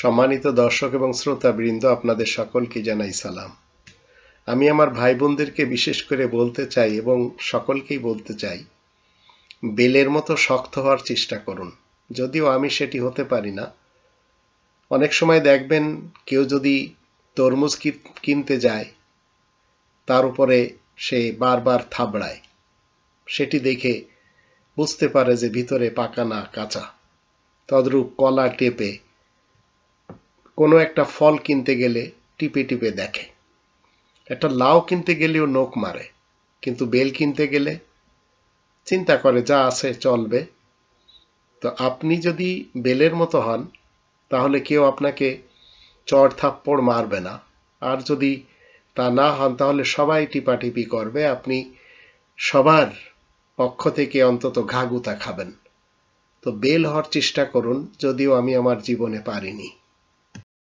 সম্মানিত দর্শক এবং শ্রোতাবৃন্দ, আপনাদের সকলকে জানাই সালাম। আমি আমার ভাই বোনদেরকে বিশেষ করে বলতে চাই এবং সকলকেই বলতে চাই, বেলের মতো শক্ত হওয়ার চেষ্টা করুন। যদিও আমি সেটি হতে পারি না। অনেক সময় দেখবেন কেউ যদি তরমুজ কিনতে যায়, তার উপরে সে বারবার থাবড়ায়। সেটি দেখে বুঝতে পারে যে ভিতরে পাকা না কাঁচা। তদ্রূপ কলা টেপে কোনো একটা ফল কিনতে গেলে টিপে টিপে দেখে। একটা লাউ কিনতে গেলেও নোক মারে, কিন্তু বেল কিনতে গেলে চিন্তা করে যা আছে চলবে। তো আপনি যদি বেলের মতো হন, তাহলে কেউ আপনাকে চড় থাপ্পড় মারবে না। আর যদি তা না হন, তাহলে সবাই টিপাটিপি করবে। আপনি সবার পক্ষ থেকে অন্তত ঘাগুতা খাবেন। তো বেল হওয়ার চেষ্টা করুন, যদিও আমি আমার জীবনে পারিনি।